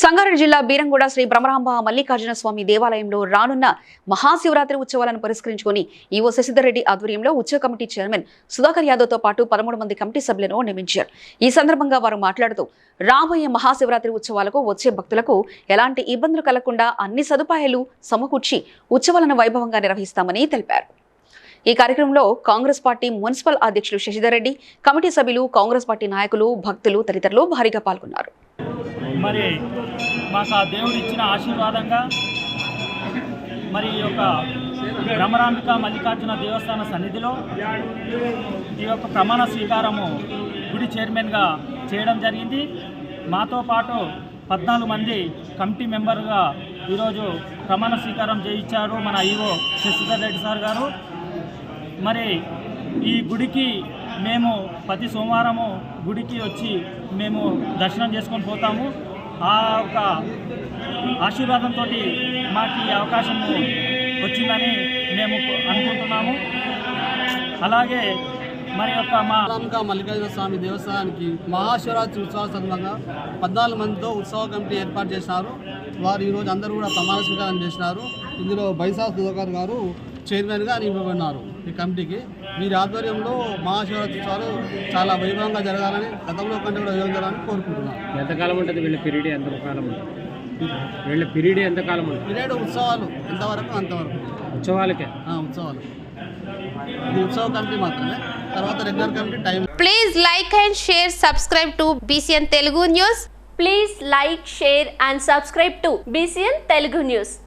సంగారెడ్డి జిల్లా బీరంగూడ శ్రీ బ్రహ్మరాంబ మల్లికార్జున స్వామి దేవాలయంలో రానున్న మహాశివరాత్రి ఉత్సవాలను పురస్కరించుకుని ఈవో శశిధర్రెడ్డి ఆధ్వర్యంలో ఉత్సవ కమిటీ చైర్మన్ సుధాకర్ యాదవ్తో పాటు పదమూడు మంది కమిటీ సభ్యులను నియమించారు. ఈ సందర్భంగా వారు మాట్లాడుతూ రాబోయే మహాశివరాత్రి ఉత్సవాలకు వచ్చే భక్తులకు ఎలాంటి ఇబ్బందులు కలగకుండా అన్ని సదుపాయాలు సమకూర్చి ఉత్సవాలను వైభవంగా నిర్వహిస్తామని తెలిపారు. ఈ కార్యక్రమంలో కాంగ్రెస్ పార్టీ మున్సిపల్ అధ్యక్షులు శశిధర్ రెడ్డి కమిటీ సభ్యులు కాంగ్రెస్ పార్టీ నాయకులు భక్తులు తదితరులు భారీగా పాల్గొన్నారు. మరి మాకు ఆ దేవుడు ఇచ్చిన ఆశీర్వాదంగా మరి ఈ యొక్క భ్రమరాంబిక మల్లికార్జున దేవస్థాన సన్నిధిలో ఈ యొక్క ప్రమాణ స్వీకారము గుడి చైర్మన్గా చేయడం జరిగింది. మాతో పాటు పద్నాలుగు మంది కమిటీ మెంబర్గా ఈరోజు ప్రమాణ స్వీకారం చేయించారు మన ఈవో శశిధర్ రెడ్డి సార్ గారు. మరి ఈ గుడికి మేము ప్రతి సోమవారము గుడికి వచ్చి మేము దర్శనం చేసుకొని పోతాము. ఆ ఒక ఆశీర్వాదంతో మాకు ఈ అవకాశం వచ్చిందని మేము అనుకుంటున్నాము. అలాగే మరి యొక్క మా మల్లికార్జున స్వామి దేవస్థానానికి మహాశివరాత్రి ఉత్సవాల సందర్భంగా పద్నాలుగు మందితో ఉత్సవ కమిటీ ఏర్పాటు చేసినారు వారు ఈరోజు అందరూ కూడా ప్రమాణ స్వీకారం చేసినారు. ఇందులో బైసా సుధాకర్ గారు చైర్మన్గా నియమింపబడినారు. ఈ కమిటీకి. వీరి ఆధ్వర్యంలో మహాశివరాత్రి ఉత్సవాలు చాలా వైభవంగా జరగాలని గతంలో కంటే కూడా వైభవం జరగాలని కోరుకుంటున్నాను. ఎంతకాలం ఉంటుంది వీళ్ళ పీరియడ్? ఎంతకాలం ఉంటుంది? వీళ్ళ పీరియడ్ ఎంతకాలం ఉంటుంది? పీరియడ్ ఉత్సవాలు. ఎంతవరకు అంతవరకు. ఉత్సవాలకే? ఆ, ఉత్సవాలు. ఇది ఉత్సవ కమిటీ మాత్రమే. తర్వాత regular committee time. Please like and share, subscribe to BCN Telugu News. Please like, share and subscribe to BCN Telugu News.